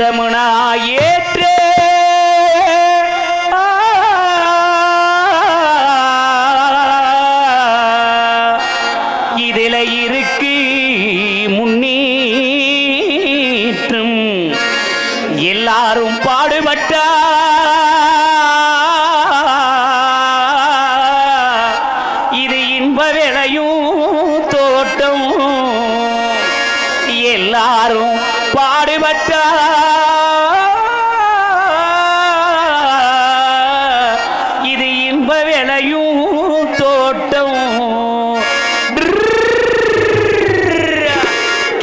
ஏற்றமுனா ஏற்ற. இதில இருக்கு முன்னேற்றம். எல்லாரும் பாடுபட்டா. இது இன்ப வேலையும் தோட்டம். எல்லாரும் பாடுபட்டா.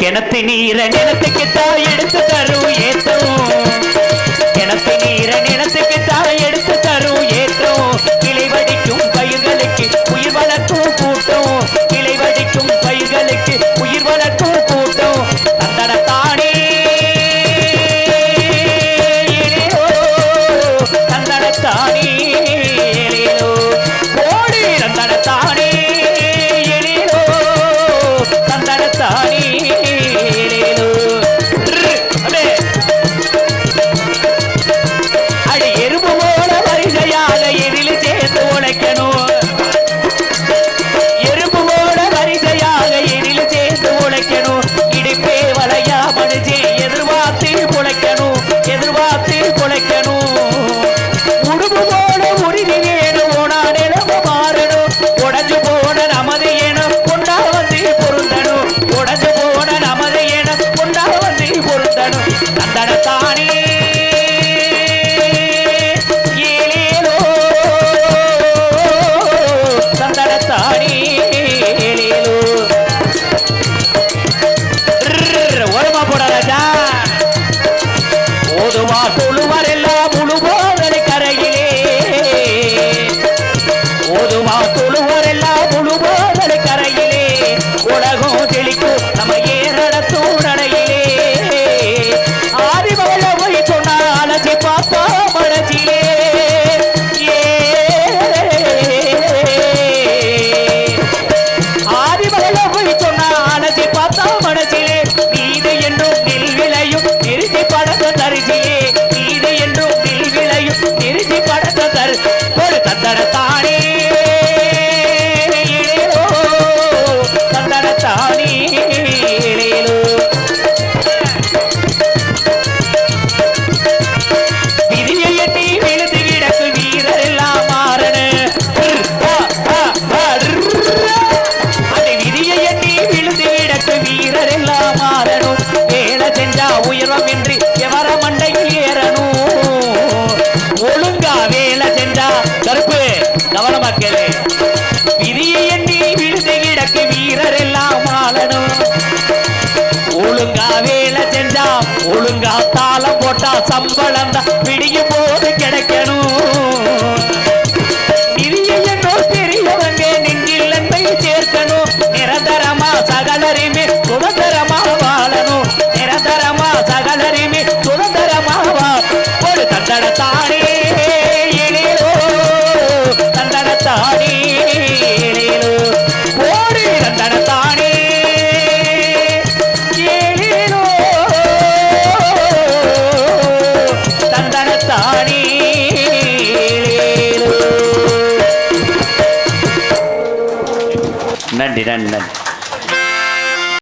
எனத்து நீர நிலத்தை தந்தடத்தானே ஏலேலோ தந்தடத்தானே ஏலேலோ ஓரமா போட ராஜா. ஓதுவா கரையிலே. ஓதுவா தத்தர கவனமா கேளு விதியை எண்ணி விழுந்து கிடக்கு வீரர் எல்லாம் ஆளணும். ஒழுங்கா வேலை செஞ்சா ஒழுங்கா தாளம் போட்டா சம்பளம் தான் விடியும் போது கிடைக்கணும். விதியை என்னோ பெரியவங்க நின்றில்லன்மை சேர்க்கணும். நிரந்தரமா சகலருமே சுதந்திரமா வாழணும். நிரந்தரமா சகலருமே நன்றி நன்றி நன்றி